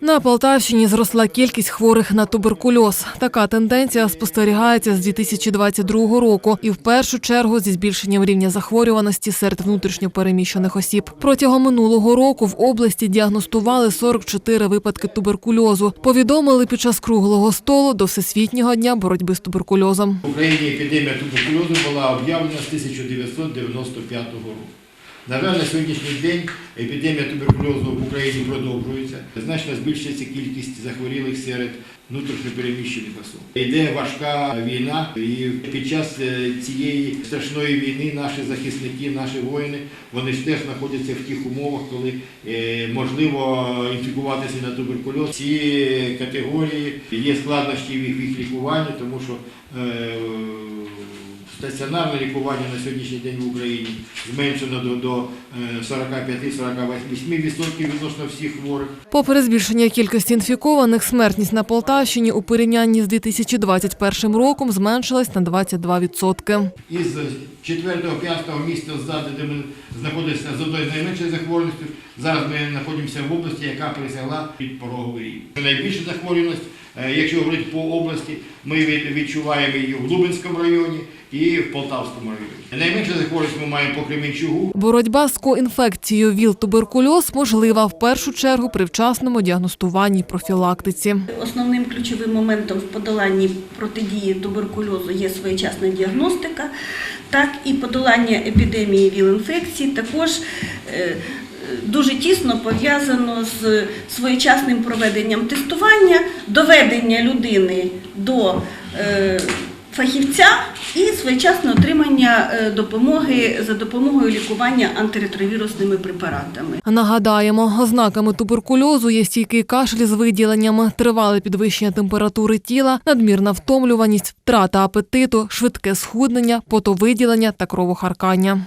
На Полтавщині зросла кількість хворих на туберкульоз. Така тенденція спостерігається з 2022 року і в першу чергу зі збільшенням рівня захворюваності серед внутрішньопереміщених осіб. Протягом минулого року в області діагностували 44 випадки туберкульозу. Повідомили під час круглого столу до Всесвітнього дня боротьби з туберкульозом. В Україні епідемія туберкульозу була об'явлена з 1995 року. На жаль, на сьогоднішній день епідемія туберкульозу в Україні продовжується. Значно збільшується кількість захворілих серед внутрішньопереміщених осіб. Йде важка війна, і під час е, цієї страшної війни наші захисники, наші воїни, вони ж теж знаходяться в тих умовах, коли е, можливо інфікуватися на туберкульоз. Ці категорії є складнощі в їх, лікуванні, тому що е, стаціонарне лікування на сьогоднішній день в Україні зменшено до, до е, 45-48% відносно всіх хворих. Попри збільшення кількості інфікованих, смертність на Полтавщині у порівнянні з 2021 роком зменшилась на 22%. Із 4-5 міста ззаду, де ми знаходимося з одною з найменшою захворюваністю, зараз ми знаходимося в області, яка пересягла під пороговий рівень. Найбільша захворюваність, е, якщо говорити по області, ми відчуваємо її в Лубенському районі і в Полтавському районі. Найменша захворюваність ми маємо по Кременчугу, Боротьба з коінфекцією ВІЛ-туберкульоз можлива в першу чергу при вчасному діагностуванні профілактиці. Основним ключовим моментом в подоланні протидії туберкульозу є своєчасна діагностика, так і подолання епідемії ВІЛ-інфекцій також е, дуже тісно пов'язано з своєчасним проведенням тестування, доведення людини до е, фахівця і своєчасне отримання е, допомоги за допомогою лікування антиретровірусними препаратами. Нагадаємо, ознаками туберкульозу є стійкий кашель з виділеннями, тривале підвищення температури тіла, надмірна втомлюваність, втрата апетиту, швидке схуднення, потовиділення та кровохаркання.